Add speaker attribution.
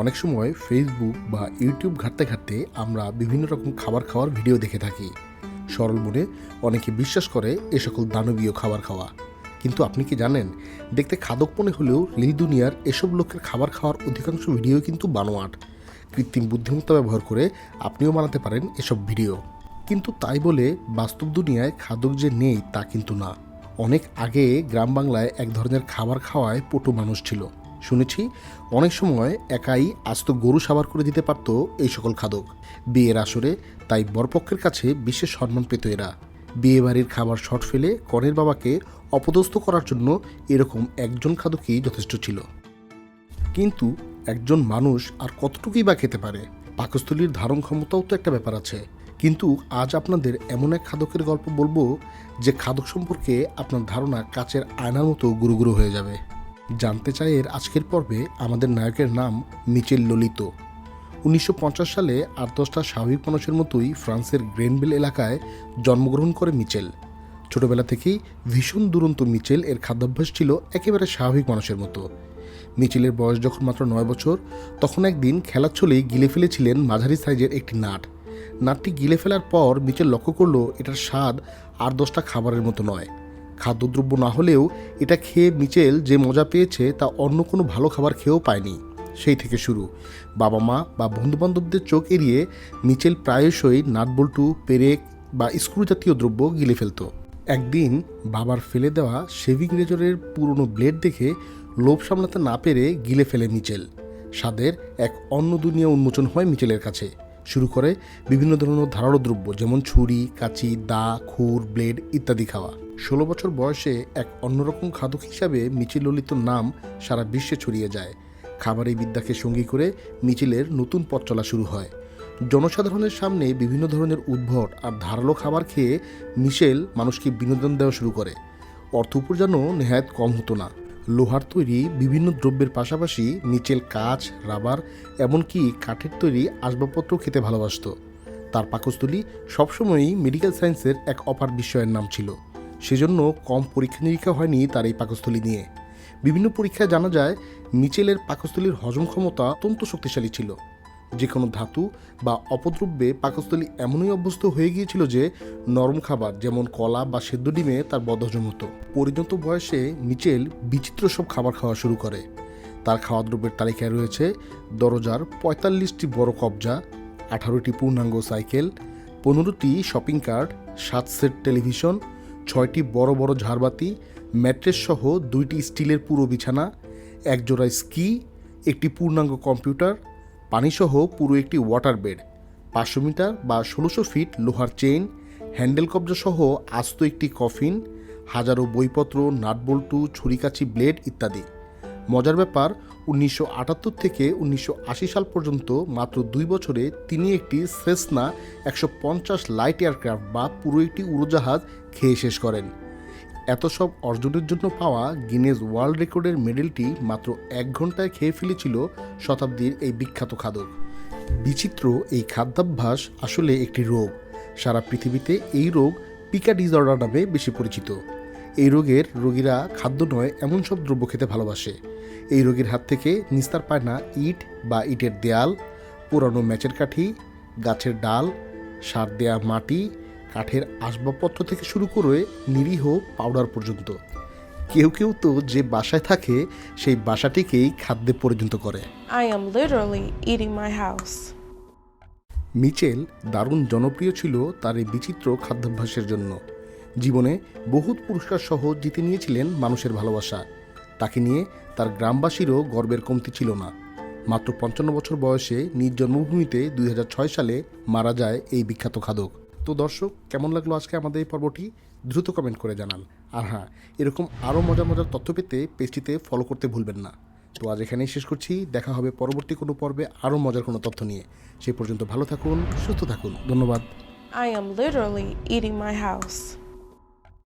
Speaker 1: অনেক সময় ফেসবুক বা ইউটিউব ঘাঁটতে ঘাঁটতে আমরা বিভিন্ন রকম খাবার খাওয়ার ভিডিও দেখে থাকি। সরল মনে অনেকে বিশ্বাস করে এ সকল দানবীয় খাবার খাওয়া। কিন্তু আপনি কি জানেন, দেখতে খাদক মনে হলেও লীল দুনিয়ার এসব লোকের খাবার খাওয়ার অধিকাংশ ভিডিও কিন্তু বানোয়াট। কৃত্রিম বুদ্ধিমত্তা ব্যবহার করে আপনিও বানাতে পারেন এসব ভিডিও। কিন্তু তাই বলে বাস্তব দুনিয়ায় খাদক যে নেই তা কিন্তু না। অনেক আগে গ্রাম বাংলায় এক ধরনের খাবার খাওয়ায় পটু মানুষ ছিল। শুনেছি, অনেক সময় একাই আস্ত গরু সাবার করে দিতে পারত এই সকল খাদক। বিয়ের আসরে তাই বরপক্ষের কাছে বিশেষ সম্মান পেত এরা। বিয়ে বাড়ির খাবার শর্ট ফেলে কনের বাবাকে অপদস্থ করার জন্য এরকম একজন খাদকই যথেষ্ট ছিল। কিন্তু একজন মানুষ আর কতটুকুই বা খেতে পারে, পাকস্থলীর ধারণ ক্ষমতাও তো একটা ব্যাপার আছে। কিন্তু আজ আপনাদের এমন এক খাদকের গল্প বলব, যে খাদক সম্পর্কে আপনার ধারণা কাচের আয়নার মতো গুরুগুরু হয়ে যাবে। জানতে চাই এর আজকের পর্বে আমাদের নায়কের নাম মিচেল ললিত। উনিশশো পঞ্চাশ সালে আট দশটা স্বাভাবিক মানুষের মতোই ফ্রান্সের গ্রেনবিল এলাকায় জন্মগ্রহণ করে মিচেল। ছোটবেলা থেকেই ভীষণ দুরন্ত মিচেল এর খাদ্যাভ্যাস ছিল একেবারে স্বাভাবিক মানুষের মতো। মিচেলের বয়স যখন মাত্র নয় বছর, তখন একদিন খেলার ছলেই গিলে ফেলেছিলেন মাঝারি সাইজের একটি নাট। নাটটি গিলে ফেলার পর মিচেল লক্ষ্য করল এটার স্বাদ আর দশটা খাবারের মতো নয়। খাদ্যদ্রব্য না হলেও এটা খেয়ে মিচেল যে মজা পেয়েছে তা অন্য কোনো ভালো খাবার খেয়েও পায়নি। সেই থেকে শুরু। বাবা মা বা বন্ধুবান্ধবদের চোখ এড়িয়ে মিচেল প্রায়শই নাটবল্টু, পেরেক বা স্ক্রু জাতীয় দ্রব্য গিলে ফেলতো। একদিন বাবার ফেলে দেওয়া শেভিং রেজরের পুরনো ব্লেড দেখে লোভ সামলাতে না পেরে গিলে ফেলে মিচেল। স্বাদের এক অন্য দুনিয়া উন্মোচন হয় মিচেলের কাছে। শুরু করে বিভিন্ন ধরনের ধারালো দ্রব্য, যেমন ছুরি, কাঁচি, দা, খুর, ব্লেড ইত্যাদি খাওয়া। ষোলো বছর বয়সে এক অন্যরকম খাদক হিসাবে মিচিল ললিত নাম সারা বিশ্বে ছড়িয়ে যায়। খাবারের বিদ্যাকে সঙ্গী করে মিচিলের নতুন পথ চলা শুরু হয়। জনসাধারণের সামনে বিভিন্ন ধরনের উদ্ভট আর ধারালো খাবার খেয়ে মিশেল মানুষকে বিনোদন দেওয়া শুরু করে। অর্থ উপার্জনও নেহায়ত কম হতো না। লোহার তৈরি বিভিন্ন দ্রব্যের পাশাপাশি নিচেল কাঁচ, রাবার, এমনকি কাঠের তৈরি আসবাবপত্র খেতে ভালোবাসত। তার পাকস্থলী সবসময়ই মেডিকেল সায়েন্সের এক অপার বিষয়ের নাম ছিল। সেজন্য কম পরীক্ষা নিরীক্ষা হয়নি তার এই পাকস্থলী নিয়ে। বিভিন্ন পরীক্ষায় জানা যায়, মিচেলের পাকস্থলীর হজম ক্ষমতা অত্যন্ত শক্তিশালী ছিল। যে কোনো ধাতু বা অপদ্রব্যে পাকস্থলী এমনই অভ্যস্ত হয়ে গিয়েছিল যে নরম খাবার যেমন কলা বা সেদ্ধ ডিমে তার বদহজম হতো। পরিণত বয়সে মিচেল বিচিত্র সব খাবার খাওয়া শুরু করে। তার খাওয়া দ্রব্যের তালিকায় রয়েছে দরজার পঁয়তাল্লিশটি বড় কবজা, আঠারোটি পূর্ণাঙ্গ সাইকেল, পনেরোটি শপিং কার্ট, সাত সেট টেলিভিশন, ছয়টি বড় বড় ঝাড়বাতি, ম্যাট্রেস সহ দুইটি স্টিলের পুরো বিছানা এক জোড়া স্কি, একটি পূর্ণাঙ্গ কম্পিউটার পানিসহ পুরো একটি ওয়াটার বেড, পাঁচশো মিটার বা ষোলোশো ফিট লোহার চেইন, হ্যান্ডেল কবজা সহ আস্ত একটি কফিন, হাজারো বইপত্র, নাটবল্টু ছুরিকাচি ব্লেড ইত্যাদি। মজার ব্যাপার, উনিশশো আটাত্তর থেকে উনিশশো আশি সাল পর্যন্ত মাত্র দুই বছরে তিনি একটি সেসনা একশো পঞ্চাশ লাইট এয়ারক্রাফট বা পুরো একটি উড়োজাহাজ খেয়ে শেষ করেন। এত সব অর্জনের জন্য পাওয়া গিনেজ ওয়ার্ল্ড রেকর্ডের মেডেলটি মাত্র এক ঘন্টায় খেয়ে ফেলেছিল শতাব্দীর এই বিখ্যাত খাদক। বিচিত্র এই খাদ্যাভ্যাস আসলে একটি রোগ। সারা পৃথিবীতে এই রোগ পিকা ডিসঅর্ডার নামে বেশি পরিচিত। এই রোগের রোগীরা খাদ্য নয়, এমন সব দ্রব্য খেতে ভালোবাসে। এই রোগীর হাত থেকে নিস্তার পায় না ইট বা ইটের দেয়াল, পুরানো ম্যাচের কাঠি, গাছের ডাল, সার দেয়া মাটি কাঠের আসবাবপত্র থেকে শুরু করে নিরীহ পাউডার পর্যন্ত। কেউ কেউ তো যে বাসায় থাকে সেই বাসাটিকেই খাদ্যে পরিণত করে. মিচেল দারুণ জনপ্রিয় ছিল তার এই বিচিত্র খাদ্যাভ্যাসের জন্য। জীবনে বহুত পুরস্কার সহ জিতে নিয়েছিলেন মানুষের ভালোবাসা। তাকে নিয়ে তার গ্রামবাসীরও গর্বের কমতি ছিল না। মাত্র পঞ্চান্ন বছর বয়সে নিজ জন্মভূমিতে দুই হাজার ছয় সালে মারা যায় এই বিখ্যাত খাদক। তো দর্শক, কেমন লাগল আজকে আমাদের এই পর্বটি? দ্রুত কমেন্ট করে জানান। আর হ্যাঁ এরকম আরও মজার মজার তথ্য পেতে পেজটিতে ফলো করতে ভুলবেন না। তো আজ এখানেই শেষ করছি। দেখা হবে পরবর্তী কোনো পর্বে আরও মজার কোনো তথ্য নিয়ে। সেই পর্যন্ত ভালো থাকুন, সুস্থ থাকুন। ধন্যবাদ।
Speaker 2: I am literally eating my house.